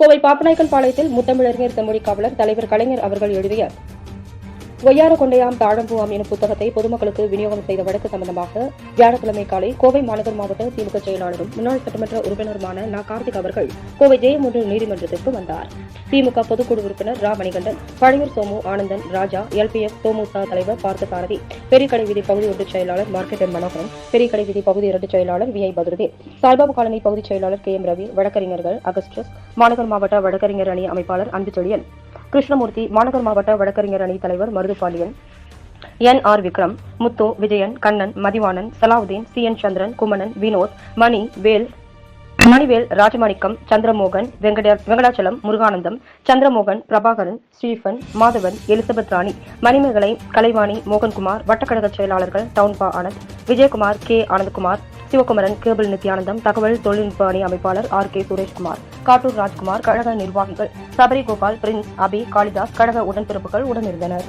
கோவை பாப்பநாயக்கன் பாளையத்தில் முத்தமிழறிஞர் செம்மொழி காவலர் தலைவர் கலைஞர் அவர்கள் எழுதிய ஒய்யார கொண்டையாம் தாழம்புவாம் எனும் புத்தகத்தை பொதுமக்களுக்கு விநியோகம் செய்த வழக்கு சம்பந்தமாக வியாழக்கிழமை காலை கோவை மாநகர் மாவட்ட திமுக செயலாளரும் முன்னாள் சட்டமன்ற உறுப்பினருமான நா. கார்த்திக் அவர்கள் கோவை ஜெயமுன்று நீதிமன்றத்திற்கு வந்தார். திமுக பொதுக்குழு உறுப்பினர் ரா. மணிகண்டன் பழையூர் சோமு ஆனந்தன் ராஜா எல்பிஎஃப் தோமுசா தலைவர் பார்த்தசாரதி பெரியக்கடை வீதி பகுதி ஒன்று செயலாளர் மார்க்கெட்டர் மனோகரன் பெரியக்கடை வீதி பகுதி இரண்டு செயலாளர் V I Badruddin Saibaba colony பகுதி செயலாளர் கே எம் ரவி வழக்கறிஞர்கள் அகஸ்டஸ் மாநகர் மாவட்ட வழக்கறிஞர் அணி அமைப்பாளர் அன்புச்செழியன் கிருஷ்ணமூர்த்தி மாநகர் மாவட்ட வழக்கறிஞர் அணி தலைவர் Marudhupandian N R Vikram Muthu Vijayan Kannan Mathivanan Salavudeen C N Chandran Kumanan Vinoth Mani Vel Manivel Rajamanickam Chandramohan Venkata Venkatachalam Muruganandam Chandramohan Prabhakaran Stephen Madhavan Elizabeth Rani Manimegalai Kalaivani Mohankumar வட்டக்கழக செயலாளர்கள் டவுன்பா Anand Vijayakumar K. Anandakumar Sivakumaran cable Nithyanandam தகவல் தொழில்நுட்ப அணி அமைப்பாளர் R K Sureshkumar Kattur Rajkumar கழக நிர்வாகிகள் Sabari Gopal Prince Abi Kalidas கழக உடன்பிறப்புகள் உடனிருந்தனர்.